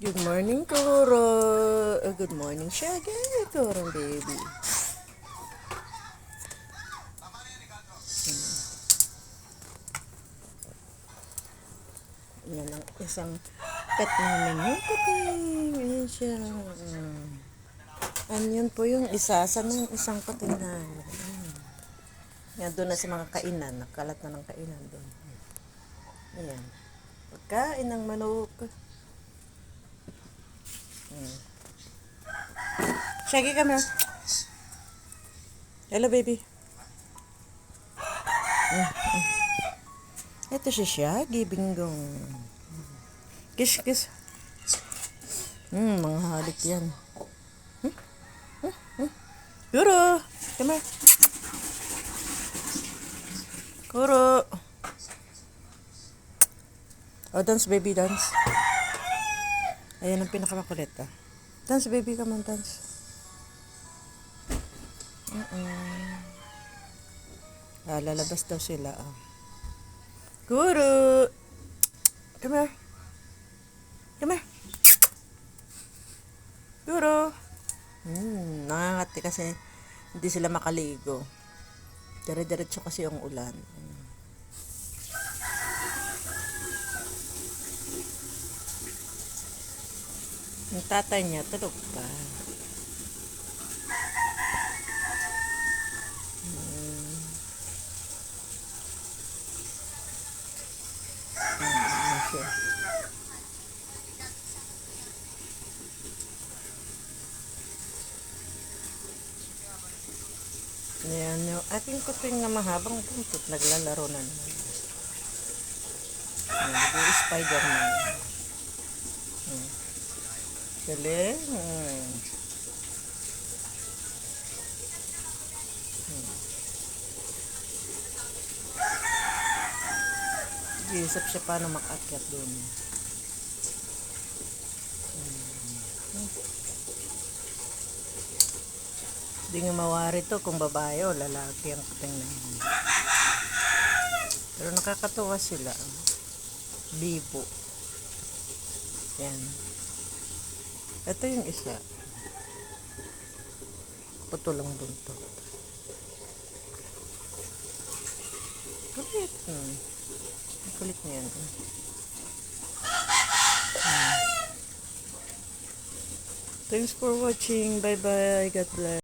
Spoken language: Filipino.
Good morning, Kuro. Uh, good morning, Shaggy. Kuro, baby. Yan ang isang pet namin. Yung puti. Yan siya. Ano yun po yung isa? Saan yung isang puti na? Mm. Yan, doon na sa mga kainan. Nakalat na ng kainan doon. Ayan. Pagkain ng manok. Mm. Shaggy, come here. Hello, baby. Mm, mm. Ito si Shaggy, binggong. Kiss, kiss. Hmm, mga halik yan. Hmm? Hmm? Hmm? Kuro! Come here. Kuro! Oh, dance, baby, dance. Ayan ang pinakamakulit, ah. Dance, baby, come on, dance. Mm-mm. Ah, lalabas daw sila, ah. Guru! Come here. Come here. Guru! Hmm, nangangati kasi hindi sila makaligo. Dire-diretso kasi yung ulan. Yung tatay niya, tulog pa. Hmm. Hmm, siya. Ayan, yung ating kuting na mahabang buntot, naglalaro na naman. Ayan, nag-Spider-Man. Hmm. Galing. Hmm. Isip siya paano makakyat doon. Hindi nga mawari to kung babae o lalaki ang kuting na yun. Pero nakakatuwa sila. Bibo. Yan. Ito yung isa. Putol ang buntot. Kulit. Hmm. Kulit niya yan. Hmm. Thanks for watching. Bye-bye. God bless.